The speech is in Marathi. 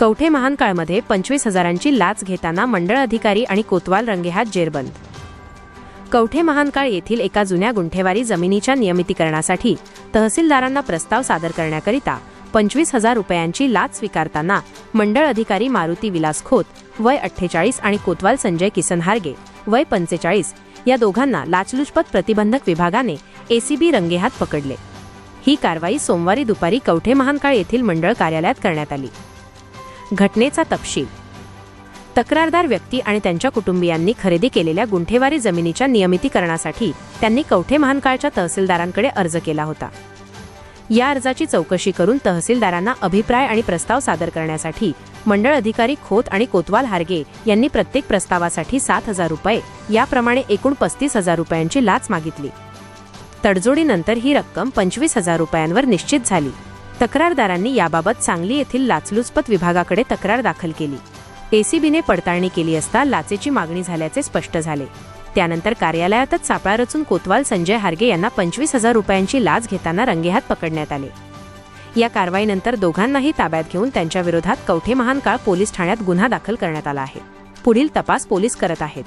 कवठे महानकाळमध्ये पंचवीस हजारांची लाच घेताना मंडळ अधिकारी आणि कोतवाल रंगेहात जेरबंद. कवठे महानकाळ येथील एका जुन्या गुंठेवारी जमिनीच्या नियमितीकरणासाठी तहसीलदारांना प्रस्ताव सादर करण्याकरिता पंचवीस हजार रुपयांची लाच स्वीकारताना मंडळ अधिकारी मारुती विलास खोत वय अठ्ठेचाळीस आणि कोतवाल संजय किसन हारगे वय पंचेचाळीस या दोघांना लाचलुचपत प्रतिबंधक विभागाने एसीबी रंगेहात पकडले. ही कारवाई सोमवारी दुपारी कवठे महानकाळ येथील मंडळ कार्यालयात करण्यात आली. घटनेचा तपशील. तक्रारदार व्यक्ती आणि त्यांच्या कुटुंबियांनी खरेदी केलेल्या गुंठेवारी जमिनीच्या नियमितीकरणासाठी त्यांनी कवठे महानकाळच्या तहसीलदारांकडे अर्ज केला होता. या अर्जाची चौकशी करून तहसीलदारांना अभिप्राय आणि प्रस्ताव सादर करण्यासाठी मंडळ अधिकारी खोत आणि कोतवाल हार्गे यांनी प्रत्येक प्रस्तावासाठी सात हजार रुपये याप्रमाणे एकूण पस्तीस हजार रुपयांची लाच मागितली. तडजोडीनंतर ही रक्कम पंचवीस हजार रुपयांवर निश्चित झाली. तक्रारदारांनी याबाबत सांगली येथील लाचलुचपत विभागाकडे तक्रार दाखल केली. एसीबीने पडताळणी केली असता लाचेची मागणी झाल्याचे स्पष्ट झाले. त्यानंतर कार्यालयातच सापळा रचून कोतवाल संजय हार्गे यांना पंचवीस हजार रुपयांची लाच घेताना रंगेहात पकडण्यात आले. या कारवाईनंतर दोघांनाही ताब्यात घेऊन त्यांच्या विरोधात कवठे महानकाळ पोलीस ठाण्यात गुन्हा दाखल करण्यात आला आहे. पुढील तपास पोलीस करत आहेत.